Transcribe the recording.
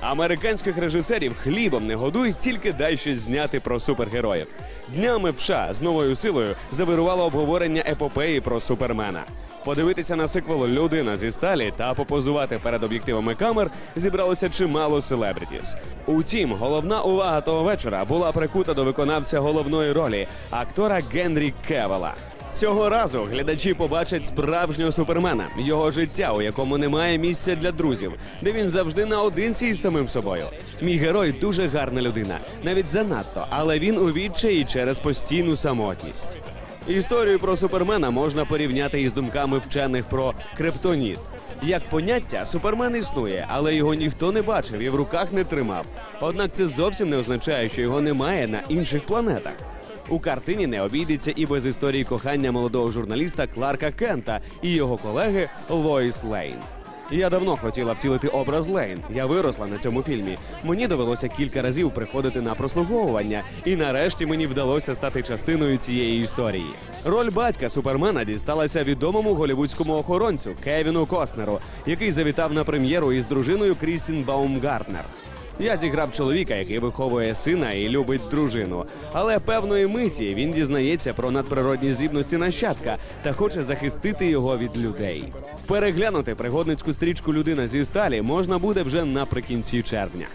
Американських режисерів хлібом не годують, тільки дай щось зняти про супергероїв. Днями в США з новою силою завирувало обговорення епопеї про супермена. Подивитися на сиквел Людина зі сталі та попозувати перед об'єктивами камер зібралося чимало селебрітіс. Утім, головна увага того вечора була прикута до виконавця головної ролі актора Генрі Кевела. Цього разу глядачі побачать справжнього супермена, його життя, у якому немає місця для друзів, де він завжди наодинці із самим собою. Мій герой дуже гарна людина, навіть занадто, але він у відчаї через постійну самотність. Історію про супермена можна порівняти із думками вчених про криптоніт. Як поняття, супермен існує, але його ніхто не бачив і в руках не тримав. Однак це зовсім не означає, що його немає на інших планетах. У картині не обійдеться і без історії кохання молодого журналіста Кларка Кента і його колеги Лоїс Лейн. Я давно хотіла втілити образ Лейн. Я виросла на цьому фільмі. Мені довелося кілька разів приходити на прослуговування, і нарешті мені вдалося стати частиною цієї історії. Роль батька супермена дісталася відомому голівудському охоронцю Кевіну Костнеру, який завітав на прем'єру із дружиною Крістін Баумгартнер. Я зіграв чоловіка, який виховує сина і любить дружину. Але певної миті він дізнається про надприродні здібності нащадка та хоче захистити його від людей. Переглянути пригодницьку стрічку Людина зі сталі можна буде вже наприкінці червня.